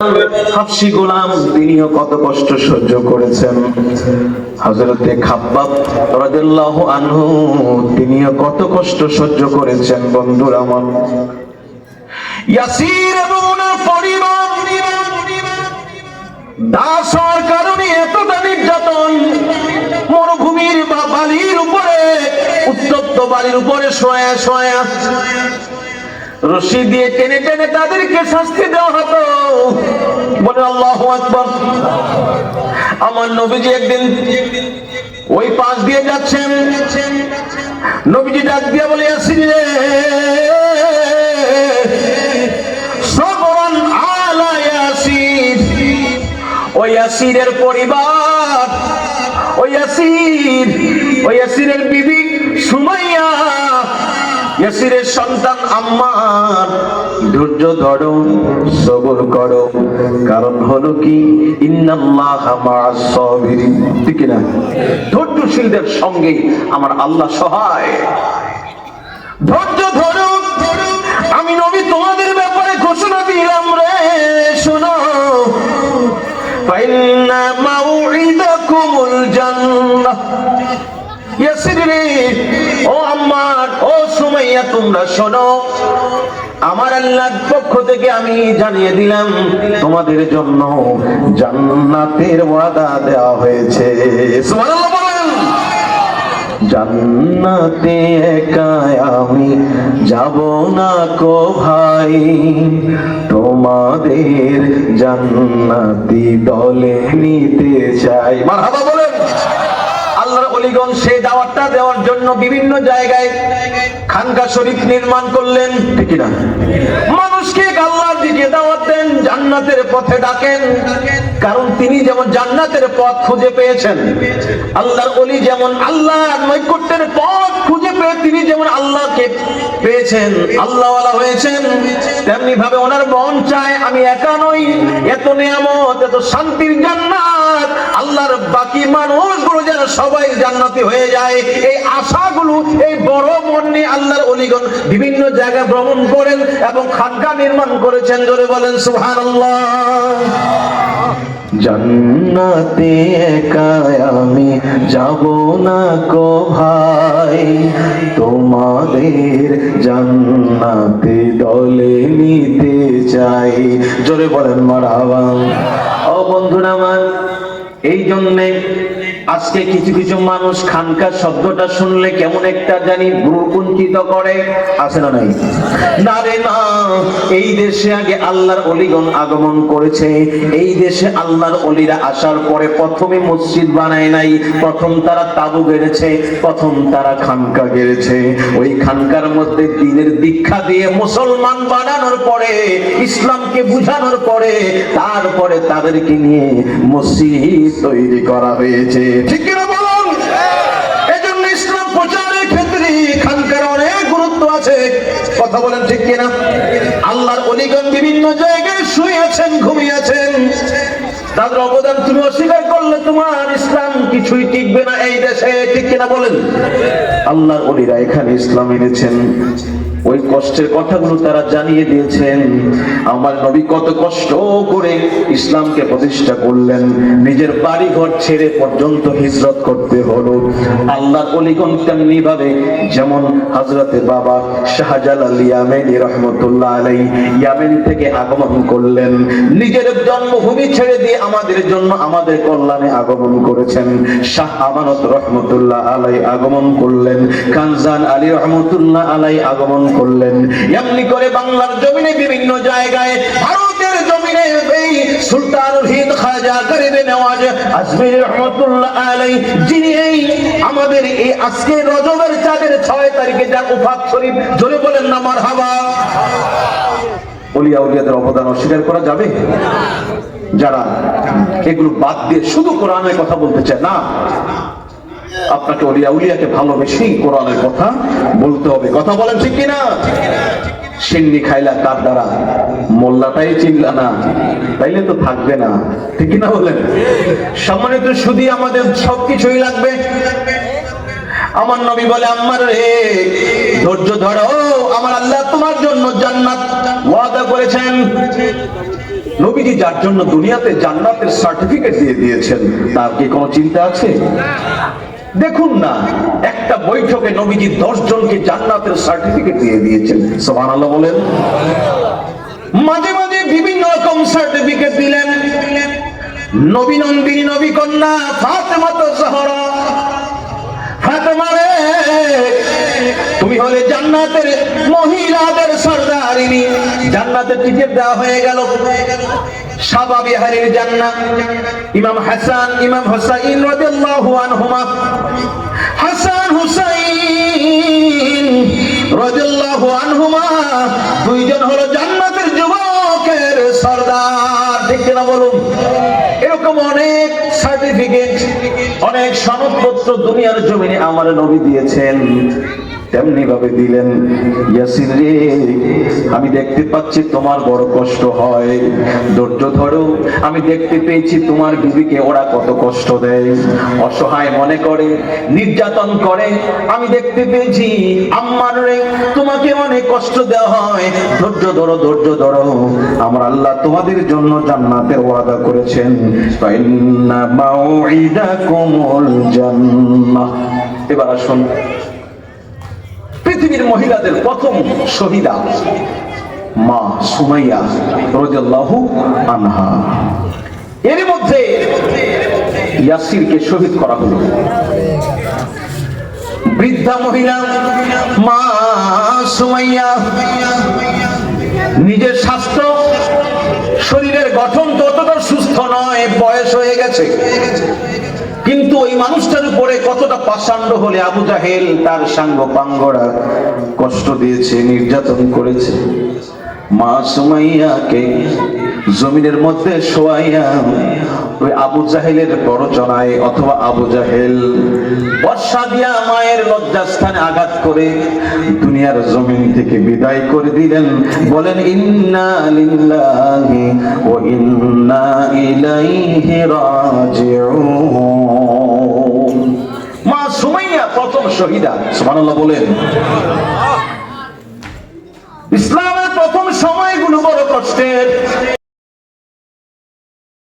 হাফসি গোলাম, তিনিও কত কষ্ট সহ্য করেছেন। হযরতে খাব্বাব রাদিয়াল্লাহু আনহু, তিনিও কত কষ্ট সহ্য করেছেন, বন্ধুরা আমার। ইয়াসির এবং দাস হওয়ার কারণে এতটা নির্যাতন। মরুভূমির বা বালির উপরে, উত্তপ্ত বালির উপরে শোয়া শোয়া রশি দিয়ে টেনে টেনে তাদেরকে শাস্তি দেওয়া বলে আল্লাহ আকবর। আমার নবীজি একদিন ওই পাশ দিয়ে যাচ্ছেন। নবীজি ডাক দিয়ে বলে আসি পরিবার ওই সুমাইয়া ইয়াসিরের সন্তান আম্মার ধৈর্য ধরো, সবর করো। কারণ হলো কি? ঠিক না ধৈর্যশীলদের সঙ্গে আমার আল্লাহ সহায়। ধৈর্য ধরো, আমি নবী তোমাদের ব্যাপারে ঘোষণা দিলাম রে, শোনো। ফাইন্না মাউইদাকুমুল জান্নাহ। ইয়াসির ও আম্মার, ও সুমাইয়া, তোমরা শোনো। আমার আল্লাহর পক্ষ থেকে আমি জানিয়ে দিলাম, তোমাদের জন্য জান্নাতের ওয়াদা দেওয়া হয়েছে। জান্নাতে একা আমি যাব না কো ভাই। তোমাদের জান্নাতি দলে নিতে চাই। মারহাবা বলেন। আল্লাহর সে দাওয়াতটা দেওয়ার জন্য বিভিন্ন জায়গায় খানকা শরীফ নির্মাণ করলেন। ঠিক না মানুষকে আল্লাহর দিকে দাওয়াত দেন, জান্নাতের পথে ডাকেন। কারণ তিনি যেমন জান্নাতের পথ খুঁজে পেয়েছেন, আল্লাহর অলি যেমন আল্লাহ নৈকট্যের পথ খুঁজে পেয়ে তিনি যেমন আল্লাহকে পেয়েছেন, আল্লাহওয়ালা হয়েছেন। তেমনি ভাবে ওনার মন চায় আমি একা নই। এত নিয়ামত, এত শান্তির জান্নাত। আল্লাহর বাকি মানুষগুলো যেন সবাই জান্নাতি হয়ে যায়। এই আশাগুলো, এই বড় মন নিয়ে আল্লাহর অলিগণ বিভিন্ন জায়গায় ভ্রমণ করেন এবং খানকা নির্মাণ করেছেন। জোরে বলেন, সুবহানাল্লাহ। জান্নাতে একাই আমি যাব না কো ভাই। তোমাদের জান্নাতে দলে নিতে চাই। জোরে বলেন মারাবা ও বন্ধুরা আমার, এই জন্যে আজকে কিছু কিছু মানুষ খানকার শব্দটা শুনলে কেমন একটা জানি ভ্রুকুঞ্চিত করে, আছে না নাই? না রে না এই দেশে আগে আল্লাহর অলিগণ আগমন করেছে। এই দেশে আল্লাহর অলিরা আসার পরে প্রথমে মসজিদ বানায় নাই, প্রথম তারা তাবু গেড়েছে, প্রথম তারা খানকা গেড়েছে। ওই খানকার মধ্যে দিনের দীক্ষা দিয়ে মুসলমান বানানোর পরে, ইসলামকে বুঝানোর পরে, তারপরে তাদেরকে নিয়ে মসজিদ তৈরি করা হয়েছে। ঠিক কিনা বলুন? এজন্য ইসলাম প্রচারের ক্ষেত্রে খানকার অনেক গুরুত্ব আছে। কথা বলেন ঠিক কিনা? আল্লাহর অলিগণ বিভিন্ন জায়গায় শুয়েছেন ঘুমিয়েছেন তাদের অবদান তুমি অস্বীকার করলে তোমার ইসলাম কিছুই টিকবে না এই দেশে। ঠিক কিনা বলেন? আল্লাহর অলিরা এখানে ইসলাম এনেছেন। ওই কষ্টের কথাগুলো তারা জানিয়ে দিয়েছেন। আমার নবী কত কষ্ট করে ইসলামকে প্রতিষ্ঠা করলেন। নিজের বাড়ি ঘর ছেড়ে পর্যন্ত হিজরত করতে হলো। আল্লাহ অলিগণ তেমনি ভাবে, যেমন হজরতে বাবা শাহজালাল ইয়ামেনি রহমতুল্লাহ আলাই ইয়ামেন থেকে আগমন করলেন। নিজের জন্মভূমি ছেড়ে দিয়ে আমাদের জন্য আমাদের কল্যাণে আগমন করেছেন। শাহ আমানত রহমতুল্লাহ আলাই আগমন করলেন। কানজান আলী রহমতুল্লাহ আলাই আগমন করলেন। এমনি করে বাংলার জমিনে বিভিন্ন জায়গায় ভারতের জমিনে এই সুলতানুল হিন্দ খাজা গরিবে নেওয়াজ আজমির রহমতুল্লাহ আলাই, যিনি এই আমাদের এই আজকে রজবের চাঁদের ছয় তারিখে উফাত শরীফ, জোরে বলেন না, মারহাবা। অলিয়া উলিয়াদের অবদান অস্বীকার করা যাবে? যারা এগুলো বাদ দিয়ে শুধু কোরআনের কথা বলতে চায়, না। আপনাকে অলিয়া উলিয়াকে ভালোবেসেই কোরআনের কথা বলতে হবে। কথা বলেন ঠিক কিনা? সিন্নি খাইলা কার দ্বারা? মোল্লাটাই চিনলা না। তাইলে তো থাকবে না। ঠিক কিনা বলেন? সম্মানিত শুধু আমাদের সবকিছুই লাগবে। আমার নবী বলে আমার রে, ধৈর্য ধরো। আমার আল্লাহ তোমার জন্য জান্নাত ওয়াদা করেছেন। নবীজি যার জন্য দুনিয়াতে জান্নাতের সার্টিফিকেট দিয়ে দিয়েছেন, তার কি কোনো চিন্তা আছে? দেখুন না, একটা বৈঠকে নবীজি দশ জনকে জান্নাতের সার্টিফিকেট দিয়ে দিয়েছেন। সোমান আল্লাহ বলেন। মাঝে মাঝে বিভিন্ন রকম সার্টিফিকেট দিলেন। নবী নন্দিনী, নবী কন্যা, ফাতেমা তো জহরা। ফাতেমা রে, তুমি হলে জান্নাতের মহিলাদের সর্দারিনী। জান্নাতের টিকিট দেওয়া হয়ে গেল। ইমাম হাসান, ইমাম হুসাইন হাসান হুসাইন দুইজন হলো জান্নাতের যুবকের সর্দার। ঠিক কিনা বলুন? এরকম অনেক সার্টিফিকেট অনেক সনদপত্র দুনিয়ার জমিনে আমার নবী দিয়েছেন। তেমনি ভাবে দিলেন ইয়াসির রে, আমি দেখতে পাচ্ছি তোমার বড় কষ্ট হয়। ধৈর্য ধরো, আমি দেখতে পেয়েছি তোমার বিবিকে ওরা কত কষ্ট দেয়। অসহায় মনে করে, নির্যাতন করে, আমি দেখতে পেয়েছি, আম্মার রে, তোমাকে অনেক কষ্ট দেওয়া হয়। ধৈর্য ধরো ধৈর্য ধরো, আমার আল্লাহ তোমাদের জন্য জান্নাতের ওয়াদা করেছেন। এবার আসুন। পৃথিবীর মহিলাদের প্রথম শহীদা মা সুমাইয়া রাদিয়াল্লাহু আনহা। এর মধ্যে ইয়াসিরকে শহীদ করা হলো। বৃদ্ধা মহিলা মা সুমাইয়া নিজের স্বাস্থ্য, শরীরের গঠন ততটা সুস্থ নয়, বয়স হয়ে গেছে। কিন্তু ওই মানুষটার উপরে কতটা পাষাণ্ড হলে আবু জাহেল তার সাঙ্গ পাঙ্গরা কষ্ট দিয়েছে, নির্যাতন করেছে। মা সুমাইয়াকে জমিনের মধ্যে শোয়াইয়া ওই আবু জাহেলের পরচনায় অথবা আবু জাহেল বর্ষা দিয়া মায়ের লজ্জাস্থানে আঘাত করে দুনিয়ার জমিন থেকে বিদায় করে দিলেন। বলেন, ইন্না লিল্লাহি ও ইন্না ইলাইহি রাজিউন। মা সুমাইয়া প্রথম শহীদা, সুবহানাল্লাহ বলেন। ইসলামের প্রথম সময়গুলো বড় কষ্টের।